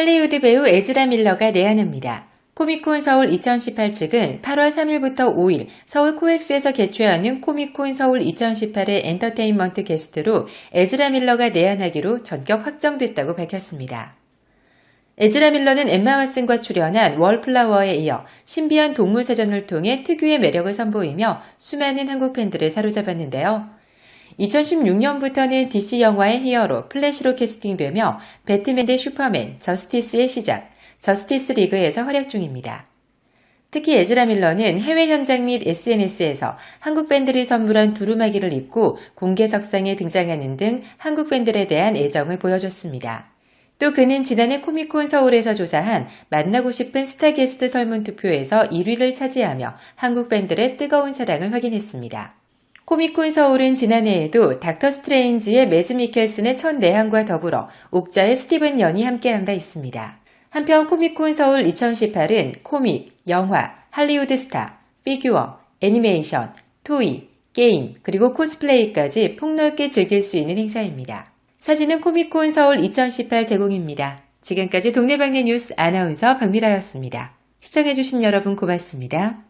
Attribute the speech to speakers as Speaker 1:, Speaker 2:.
Speaker 1: 할리우드 배우 에즈라 밀러가 내한합니다. 코미콘 서울 2018 측은 8월 3일부터 5일 서울 코엑스에서 개최하는 코미콘 서울 2018의 엔터테인먼트 게스트로 에즈라 밀러가 내한하기로 전격 확정됐다고 밝혔습니다. 에즈라 밀러는 엠마 왓슨과 출연한 월플라워에 이어 신비한 동물 사전을 통해 특유의 매력을 선보이며 수많은 한국 팬들을 사로잡았는데요. 2016년부터는 DC 영화의 히어로 플래시로 캐스팅되며 배트맨 대 슈퍼맨, 저스티스의 시작, 저스티스 리그에서 활약 중입니다. 특히 에즈라 밀러는 해외 현장 및 SNS에서 한국 팬들이 선물한 두루마기를 입고 공개석상에 등장하는 등 한국 팬들에 대한 애정을 보여줬습니다. 또 그는 지난해 코미콘 서울에서 조사한 만나고 싶은 스타 게스트 설문 투표에서 1위를 차지하며 한국 팬들의 뜨거운 사랑을 확인했습니다. 코미콘 서울은 지난해에도 닥터 스트레인지의 매즈 미켈슨의 첫 내한과 더불어 옥자의 스티븐 연이 함께한 바 있습니다. 한편 코미콘 서울 2018은 코믹, 영화, 할리우드 스타, 피규어, 애니메이션, 토이, 게임, 그리고 코스플레이까지 폭넓게 즐길 수 있는 행사입니다. 사진은 코미콘 서울 2018 제공입니다. 지금까지 동네방네 뉴스 아나운서 박미라였습니다. 시청해주신 여러분 고맙습니다.